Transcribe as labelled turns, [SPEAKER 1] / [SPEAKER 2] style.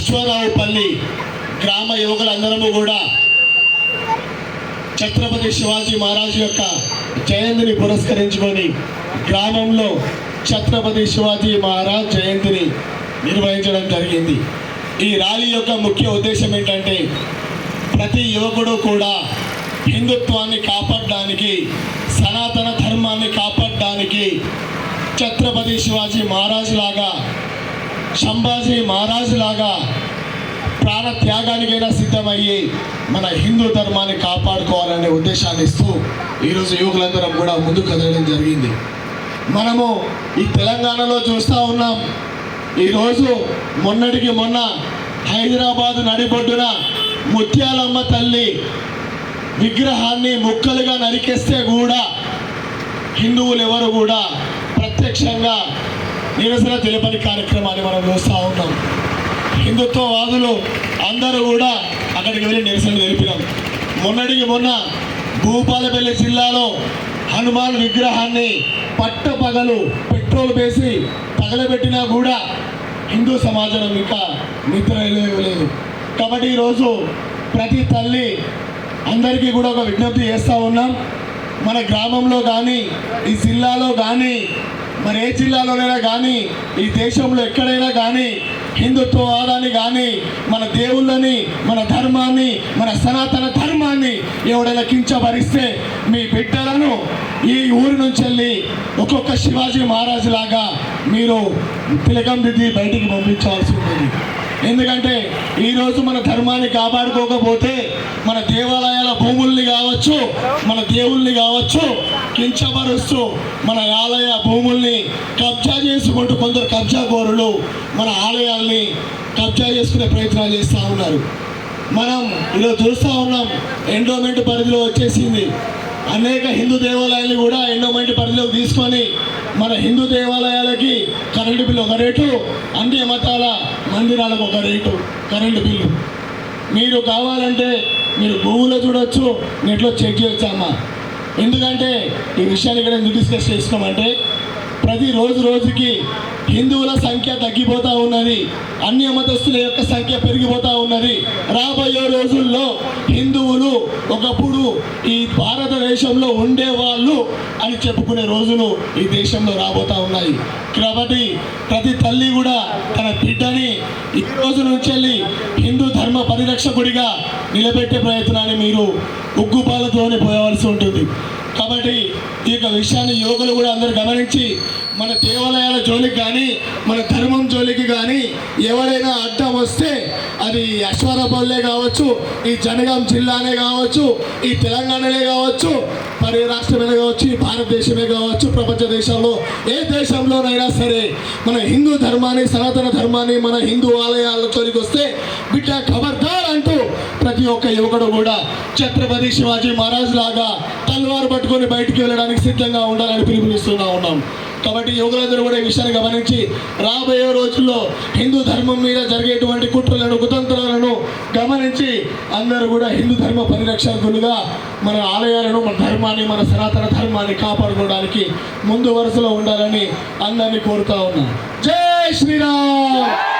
[SPEAKER 1] అశ్వారావుపల్లి గ్రామ యువకులందరము కూడా ఛత్రపతి శివాజీ మహారాజు యొక్క జయంతిని పురస్కరించుకొని గ్రామంలో ఛత్రపతి శివాజీ మహారాజ్ జయంతిని నిర్వహించడం జరిగింది. ఈ ర్యాలీ యొక్క ముఖ్య ఉద్దేశం ఏంటంటే ప్రతి యువకుడు కూడా హిందుత్వాన్ని కాపాడడానికి సనాతన ధర్మాన్ని కాపాడడానికి ఛత్రపతి శివాజీ మహారాజు లాగా సంభాజీ మహారాజు లాగా ప్రాణ త్యాగానికైనా సిద్ధమయ్యి మన హిందూ ధర్మాన్ని కాపాడుకోవాలనే ఉద్దేశాన్ని ఇస్తూ ఈరోజు యువకులందరం కూడా ముందు కదలడం జరిగింది. మనము ఈ తెలంగాణలో చూస్తూ ఉన్నాం. ఈరోజు మొన్నటికి మొన్న హైదరాబాద్ నడిబొడ్డున ముత్యాలమ్మ తల్లి విగ్రహాన్ని ముక్కలుగా నరికేస్తే కూడా హిందువులు ఎవరు కూడా ప్రత్యక్షంగా నిరసన తెలపని కార్యక్రమాన్ని మనం చూస్తూ ఉన్నాం. హిందుత్వవాదులు అందరూ కూడా అక్కడికి వెళ్ళి నిరసన తెలిపినాం. మొన్నటికి మొన్న భూపాలపల్లి జిల్లాలో హనుమాన్ విగ్రహాన్ని పట్ట పగలు పెట్రోల్ వేసి తగలబెట్టినా కూడా హిందూ సమాజం ఇంకా నిద్ర లేదు కాబట్టి ఈరోజు ప్రతి తల్లి అందరికీ కూడా ఒక విజ్ఞప్తి చేస్తూ ఉన్నాం. మన గ్రామంలో కానీ ఈ జిల్లాలో కానీ మరి ఏ జిల్లాలోనైనా కానీ ఈ దేశంలో ఎక్కడైనా కానీ హిందుత్వవాదాన్ని కానీ మన దేవుళ్ళని మన ధర్మాన్ని మన సనాతన ధర్మాన్ని ఎవడైనా కించబరిస్తే మీ బిడ్డలను ఈ ఊరి నుంచి వెళ్ళి ఒక్కొక్క శివాజీ మహారాజు లాగా మీరు తిలకం దిద్ది బయటికి పంపించాల్సి ఉంటుంది. ఎందుకంటే ఈరోజు మన ధర్మాన్ని కాపాడుకోకపోతే మన దేవాలయాల భూముల్ని కావచ్చు మన దేవుల్ని కావచ్చు కించపరుస్తూ మన ఆలయ భూముల్ని కబ్జా చేసుకుంటూ కొందరు కబ్జాకోరులు మన ఆలయాల్ని కబ్జా చేసుకునే ప్రయత్నాలు చేస్తూ ఉన్నారు. మనం ఈరోజు చూస్తూ ఉన్నాం ఎండోమెంట్ పరిధిలో వచ్చేసింది. అనేక హిందూ దేవాలయాలు కూడా ఎండోమెంట్ పరిధిలోకి తీసుకొని మన హిందూ దేవాలయాలకి కరెంటు బిల్లు ఒక రేటు అన్ని మతాల మందిరాలకు ఒక రేటు కరెంటు బిల్లు. మీరు కావాలంటే మీరు గూగుల్లో చూడొచ్చు నెట్లో చెక్ చేయొచ్చు అమ్మ. ఎందుకంటే ఈ విషయాన్ని ఇక్కడ ఎందుకు డిస్కస్ చేస్తున్నామంటే ప్రతి రోజు రోజుకి హిందువుల సంఖ్య తగ్గిపోతూ ఉన్నది అన్య మతస్థుల యొక్క సంఖ్య పెరిగిపోతూ ఉన్నది. రాబోయే రోజుల్లో హిందువు ఒకప్పుడు ఈ భారతదేశంలో ఉండేవాళ్ళు అని చెప్పుకునే రోజులు ఈ దేశంలో రాబోతా ఉన్నాయి. కాబట్టి ప్రతి తల్లి కూడా తన బిడ్డని ఈ రోజు నుంచి హిందూ ధర్మ పరిరక్షకుడిగా నిలబెట్టే ప్రయత్నాన్ని మీరు ఉగ్గుపాలతోనే పోయవలసి ఉంటుంది. కాబట్టి ఈ యొక్క విషయాన్ని యువకులు కూడా అందరూ గమనించి మన దేవాలయాల జోలికి కానీ మన ధర్మం జోలికి కానీ ఎవరైనా అడ్డం వస్తే అది అశ్వారపల్లే కావచ్చు ఈ జనగాం జిల్లానే కావచ్చు ఈ తెలంగాణనే కావచ్చు మరి రాష్ట్రమే కావచ్చు ఈ భారతదేశమే కావచ్చు ప్రపంచ దేశంలో ఏ దేశంలోనైనా సరే మన హిందూ ధర్మాన్ని సనాతన ధర్మాన్ని మన హిందూ ఆలయాల జోలికి వస్తే బిడ్డ ఖబర్దార్ అంటూ ప్రతి ఒక్క యువకుడు కూడా ఛత్రపతి శివాజీ మహారాజ్ లాగా తల్వారు పట్టుకొని బయటికి వెళ్ళడానికి సిద్ధంగా ఉండాలని పిలుపునిస్తున్నా ఉన్నాం. కాబట్టి యువకులందరూ కూడా ఈ విషయాన్ని గమనించి రాబోయే రోజుల్లో హిందూ ధర్మం మీద జరిగేటువంటి కుట్రలను కుతంత్రాలను గమనించి అందరూ కూడా హిందూ ధర్మ పరిరక్షకులుగా మన ఆలయాలను మన ధర్మాన్ని మన సనాతన ధర్మాన్ని కాపాడుకోవడానికి ముందు వరుసలో ఉండాలని అందరినీ కోరుతా ఉన్నాను. జై శ్రీరామ్!